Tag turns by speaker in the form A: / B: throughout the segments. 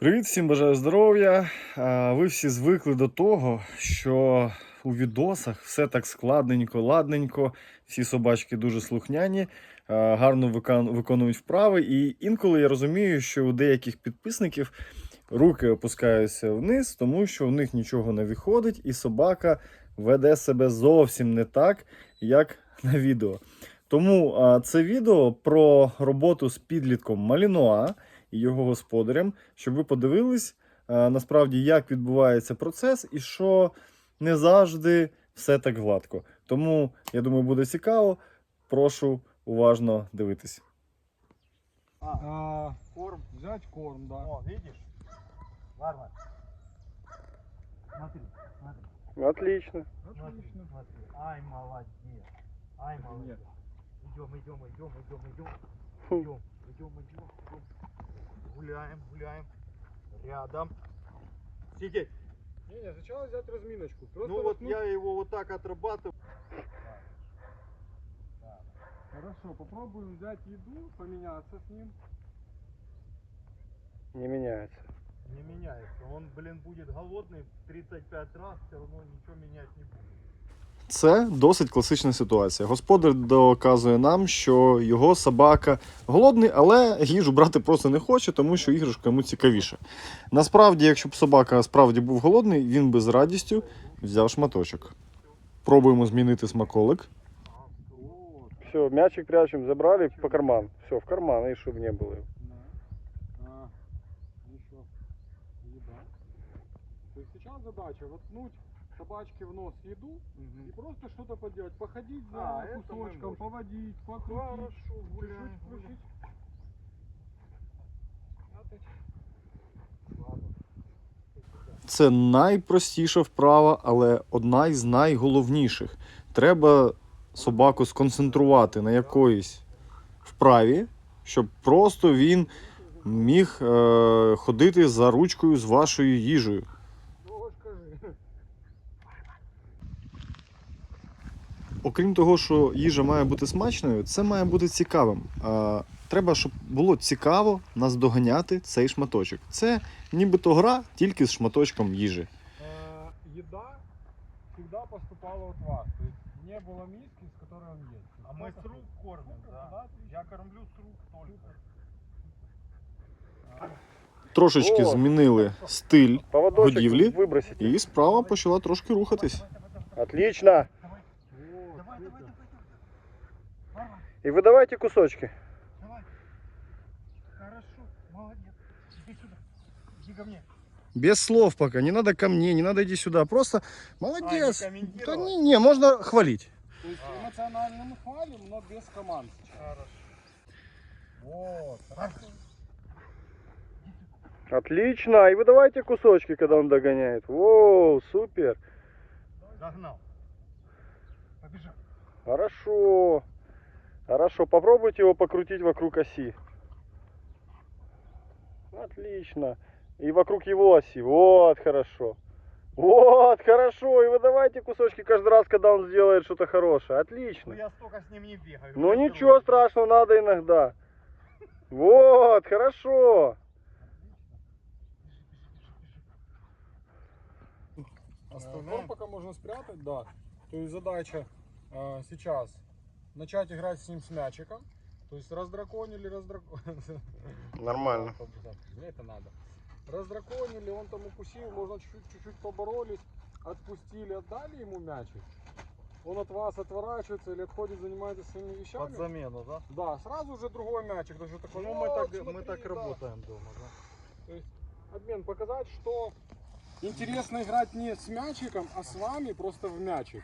A: Привіт, всім бажаю здоров'я. Ви всі звикли до того, що у відосах все так складненько, ладненько, всі собачки дуже слухняні, гарно виконують вправи. І інколи я розумію, що у деяких підписників руки опускаються вниз, тому що у них нічого не виходить, і собака веде себе зовсім не так, як на відео. Тому це відео про роботу з підлітком Малінуа і його господарем, щоб ви подивились насправді, як відбувається процес і що не завжди все так гладко. Тому я думаю, буде цікаво. Прошу уважно дивитись.
B: А, корм, взять корм, да.
C: О, видишь? Варвар. Смотри, смотри,
A: Отлично.
B: Отлично.
C: смотри. Ай, молодец. Ай, молодец. Идем, идем, идем, идем, идем. Идем, идем, идем, идем. Гуляем, гуляем. Рядом. Сидеть.
B: Не, не, сначала взять разминочку. Просто
C: ну вот я его вот так отрабатываю.
B: Хорошо, попробуем взять еду, поменяться с ним.
A: Не міняється.
C: Не меняется. Он, блин, будет голодный 35 раз, все равно ничего менять не будет.
A: Це досить класична ситуація. Господар доказує нам, що його собака голодний, але їжу брати просто не хоче, тому що іграшка йому цікавіша. Насправді, якщо б собака справді був голодний, він би з радістю взяв шматочок. Пробуємо змінити смаколик.
D: Все, мячик прячем, забрали по карман. Все, в карман, и чтобы не было.
B: Да. А, еще еда. То есть сейчас задача воткнуть собачке в нос еду и просто что-то поделать. Походить за
C: А,
B: кусочком, поводить, покрутить.
C: Хорошо,
B: крутить. Спрятать.
A: Це найпростіша вправа, але одна із найголовніших. Треба собаку сконцентрувати на якоїсь вправі, щоб просто він міг е, ходити за ручкою з вашою їжею.
B: Ну, скажи.
A: Окрім того, що їжа має бути смачною, це має бути цікавим. Е, треба, щоб було цікаво наздоганяти цей шматочок. Це нібито гра тільки з шматочком їжі.
B: Э, еда всегда поступала от вас. То есть не было миски, с которой он ест.
C: А мы с рук кормим, да? Я кормлю с рук только.
A: Трошечки
D: О!
A: змінили стиль,
D: Поводочек
A: Годивли.
D: выбросите.
A: і справа почала трошки рухатись.
D: Отлично. И выдавайте кусочки.
C: давай. Хорошо, молодец. Иди сюда. Иди ко мне.
A: Без слов пока, не надо ко мне, не надо иди сюда. Просто молодец.
C: А, не
A: да не, не, можно хвалить.
B: То есть
C: А.
B: эмоционально мы хвалим, но без команд.
C: Хорошо.
B: Вот.
D: Отлично. И выдавайте кусочки, когда он догоняет. Воу, супер.
C: Догнал. Побежал.
D: Хорошо. Хорошо. Попробуйте его покрутить вокруг оси. Отлично. И вокруг его оси. Вот, хорошо. Вот, хорошо. И выдавайте кусочки каждый раз, когда он сделает что-то хорошее.
C: Ну
D: Отлично.
C: я столько с ним не бегаю.
D: Ну ничего
C: здоровый.
D: страшного, надо иногда. Вот, хорошо.
B: Остальное пока можно спрятать, да. То есть задача э, сейчас начать играть с ним с мячиком. То есть раздраконили, раздраконили.
D: Нормально.
B: Мне это надо. Раздраконили, он там укусил, можно чуть-чуть поборолись, отпустили, отдали ему мячик. Он от вас отворачивается или отходит, занимается своими вещами.
C: Под замену, да?
B: Да, сразу же другой мячик, даже такой.
C: Ну мы
B: «Вот,
C: так, мы
B: смотри,
C: так
B: да».
C: работаем дома, да?
B: То есть обмен показать, что интересно играть не с мячиком, а с вами просто в мячик.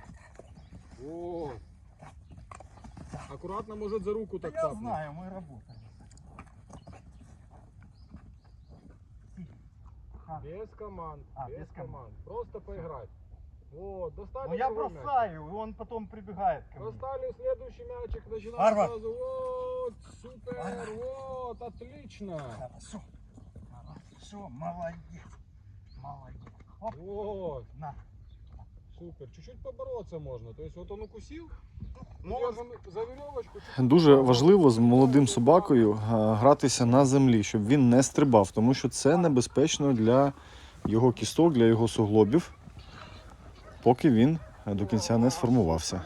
B: Вот. Аккуратно может за руку так
C: я
B: цапнуть.
C: знаю, мы работаем.
B: Без команд,
C: А,
B: без,
C: без
B: команд. Просто поиграть. Вот, достали
C: Ну я
B: другой мяч.
C: бросаю, и он потом прибегает ко мне.
B: Достали следующий мячик, начинаем
C: Варвар.
B: сразу. Вот, супер,
C: Варвар.
B: вот, отлично.
C: Хорошо. Хорошо, молодец. Молодец. Оп,
B: Вот.
C: на.
B: Супер. Чуть-чуть побороться можно. То есть вот он укусил,
C: Ну,
B: за.
A: Дуже важливо з молодим собакою гратися на землі, щоб він не стрибав, тому що це небезпечно для його кісток, для його суглобів, поки він е, до кінця не сформувався.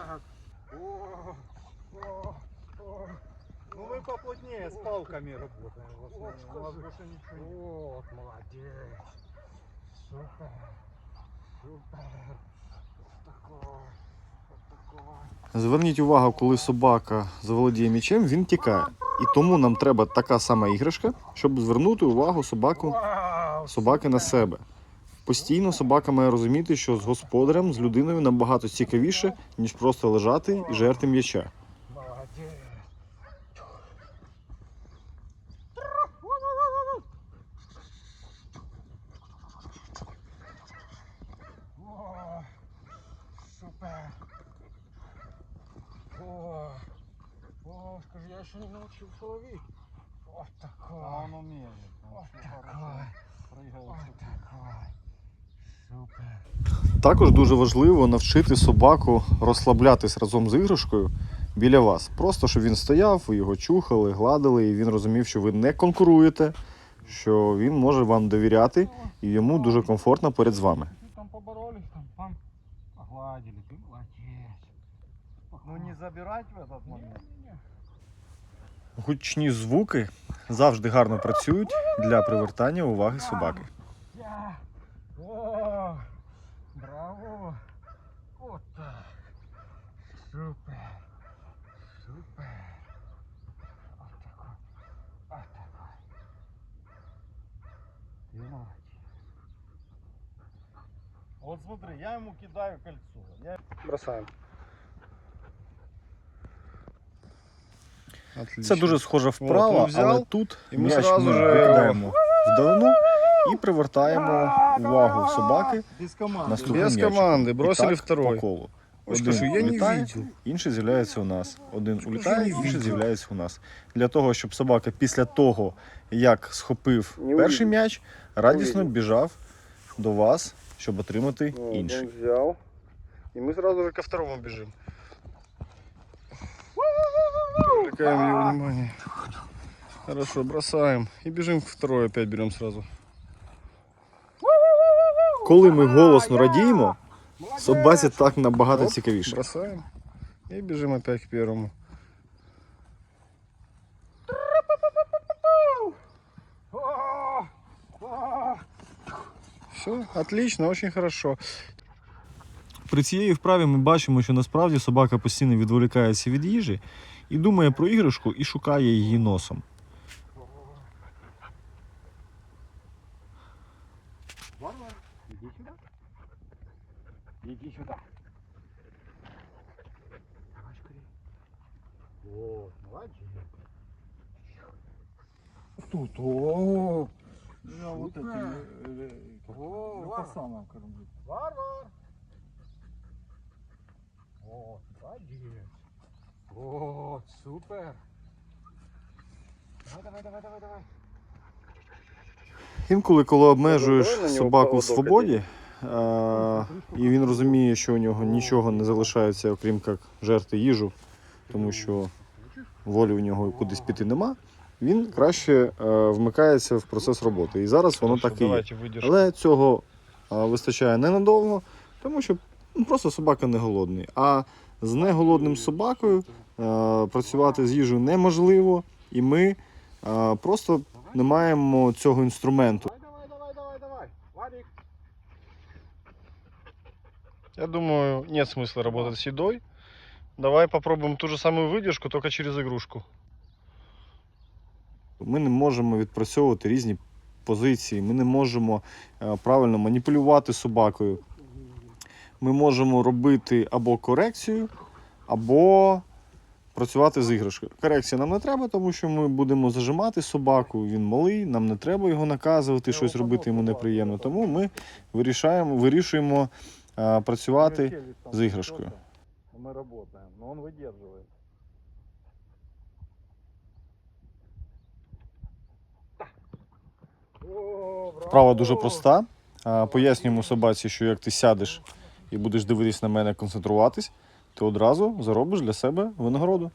C: Ну вы поплотнее с палками работаем. в основном.
B: Вот
C: У вас
B: скажи.
C: больше ничего нет.
B: Вот, молодец. Супер. Супер. Вот такой. Вот такой.
A: Зверніть увагу, коли собака заволодіє м'ячем, він тікає. І тому нам треба така сама іграшка, щоб звернути увагу собаку, собаки на себе. Постійно собака має розуміти, що з господарем, з людиною набагато цікавіше, ніж просто лежати і жерти м'яча.
B: Молодец. О, Супер. О, о, скажи, я еще не научился ловить. Вот такой.
C: А он умеет. он
B: Вот такой.
C: хорошо.
B: Вот такой. Супер.
A: Також дуже важливо навчити собаку розслаблятись разом з іграшкою біля вас. Просто щоб він стояв, ви його чухали, гладили, і він розумів, що ви не конкуруєте, що він може вам довіряти, і йому дуже комфортно поряд з вами.
B: Чуть-чуть там поборолись, там, там погладили. Ты молодец.
C: Ну не забирать в этот момент.
A: Гучні звуки завжди гарно працюють для привертання уваги собаки.
B: О, браво. Отак. Супер. Супер. Вот
C: смотри, я ему кидаю кольцо. Я...
D: Бросаем.
A: Це дуже схоже вправо,
D: взяв,
A: але тут
D: і ми
A: м'яч ми
D: же
A: викидаємо вдалину і привертаємо увагу собаки
C: Без команды.
A: наступним
D: Без команди, бросили
A: так
D: второй.
A: По колу.
D: Не
A: улітає, інший з'являється у нас. Один улітає, інший з'являється у нас. Для того, щоб собака після того, як схопив перший м'яч, радісно біжав до вас, щоб отримати
D: Вот,
A: інший.
D: он взял. И мы сразу же ко второму бежим. Привлекаем его внимание. Хорошо, бросаем. И бежим второй, опять берем сразу.
A: Коли ми голосно радіємо, собаці так набагато цікавіше.
D: Бросаем. И бежим опять к первому.
B: О, о.
D: Все, отлично, очень хорошо.
A: При цієї вправі ми бачимо, що насправді собака постійно відволікається від їжі і думає про іграшку і шукає її носом.
B: Варвар, иди сюда. Иди сюда. Давай скорее. Вот, молодец. Тут, о,
C: Я вот
B: Супер.
C: этим э,
B: О, Варвар.
C: фасаном кормлю.
B: Варвар. Вот, молодец. Вот, супер. Давай, давай, давай, давай, давай.
A: Інколи, коли обмежуєш собаку в свободі, е- і він розуміє, що у нього нічого не залишається, окрім як жерти їжу, тому що волі у нього кудись піти нема, він краще е, вмикається в процес роботи. І зараз воно так і є. Але цього а, вистачає ненадовго, тому що ну, просто собака не голодний. А з неголодним собакою а, працювати з їжею неможливо, і ми а, просто не маємо цього інструменту.
D: Я думаю, нет смысла работать с едой. Давай попробуем ту же самую выдержку, только через игрушку.
A: Ми не можемо відпрацьовувати різні позиції, ми не можемо е, правильно маніпулювати собакою. Ми можемо робити або корекцію, або працювати з іграшкою. Корекція нам не треба, тому що ми будемо зажимати собаку, він малий, нам не треба його наказувати, щось робити йому неприємно. Тому ми вирішаємо, вирішуємо е, працювати з іграшкою.
C: Мы работаем, но он выдерживает.
B: О, браво.
A: Вправа дуже проста. Пояснюємо собаці, що як ти сядеш і будеш дивитись на мене, концентруватись, ти одразу заробиш для себе винагороду.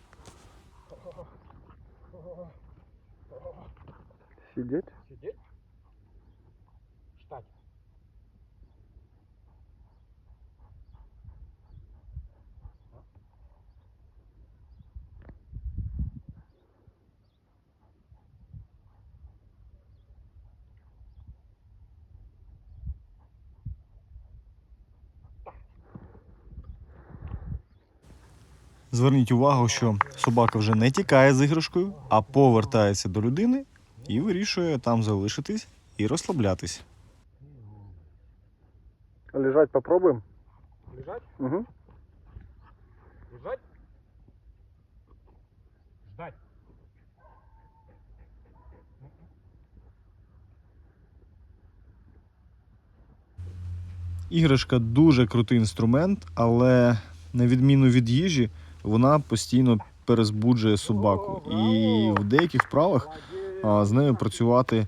D: Сидеть?
C: Сидеть? Ждать.
A: Зверніть увагу, що собака вже не тікає з іграшкою, а повертається до людини і вирішує там залишитись і розслаблятись.
D: Лежать попробуем?
C: Лежать?
D: Угу.
C: Лежать? Ждать.
A: Іграшка дуже крутий інструмент, але на відміну від їжі, вона постійно перезбуджує собаку. І в деяких вправах а, з нею працювати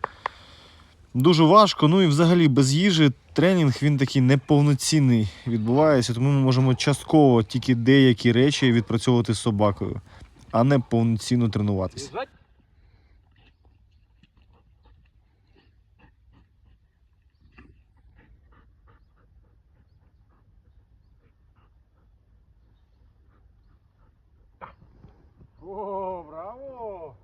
A: дуже важко. Ну і взагалі без їжі тренінг він такий неповноцінний відбувається, тому ми можемо частково тільки деякі речі відпрацьовувати з собакою, а не повноцінно тренуватися.
B: О, браво!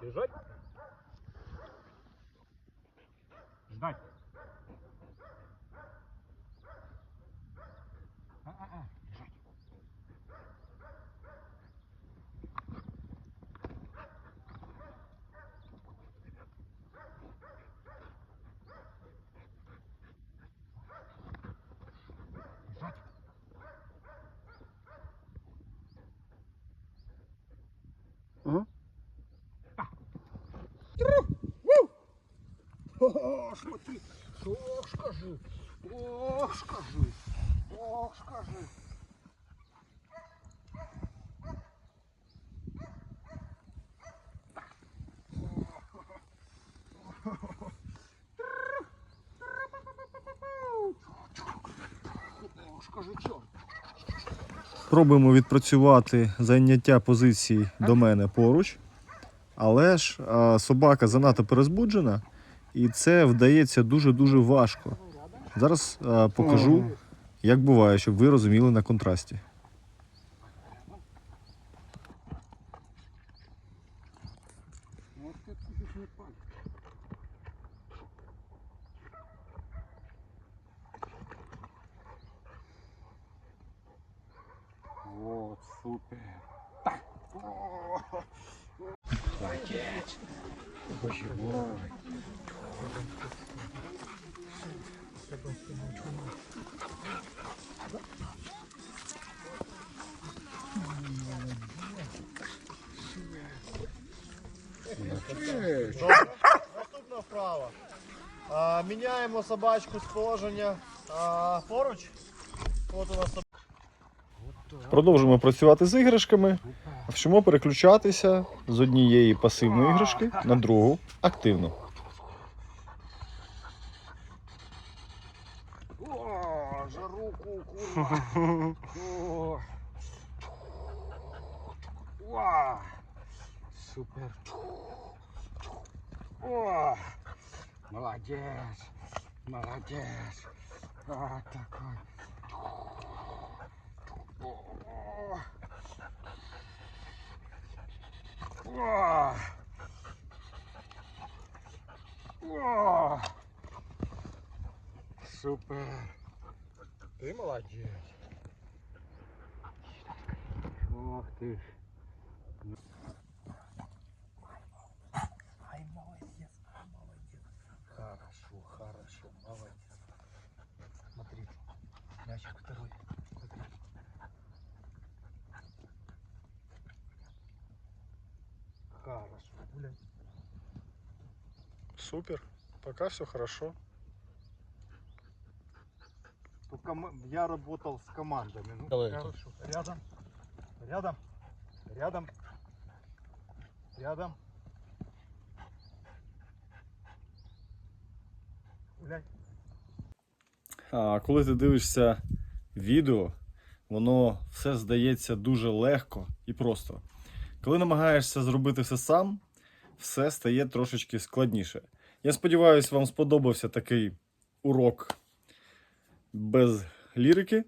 C: Лежать? Ждать.
B: Смотри, ох, скажи, ох, скажи, ох, скажи. Ох, скажи, чорт.
A: Пробуємо відпрацювати заняття позиції до мене поруч, але ж собака занадто перезбуджена, і це вдається дуже-дуже важко. Зараз а, покажу, як буває, щоб ви розуміли на контрасті.
B: Вот супер. Так. О, Молодец. Боже мой.
D: Наступна вправа. А, міняємо собачку з положення а, поруч. От у нас
A: Продовжуємо працювати з іграшками. Вчимо переключатися з однієї пасивної іграшки на другу активну.
B: О, за руку, курва. О. Ва. Супер. О, молодец. Молодец. Такой. О. О. О. Ты молодец. Ох ты. ж.
C: Ай, молодец, молодец.
B: Хорошо, хорошо, молодец.
C: Смотри, мячик второй. Смотри.
B: Хорошо.
C: Гуляй.
A: Супер.
D: Пока все хорошо.
C: Кома- Я работал с командами. Ну,
A: Давайте.
C: хорошо. Рядом. Рядом. Рядом. Рядом. Гуляй.
A: А коли ти дивишся відео, воно все здається дуже легко і просто. Коли намагаєшся зробити все сам, все стає трошечки складніше. Я сподіваюся, вам сподобався такий урок без лірики.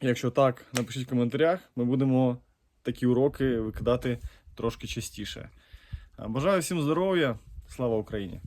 A: Якщо так, напишіть в коментарях. Ми будемо такі уроки викидати трошки частіше. Бажаю всім здоров'я. Слава Україні!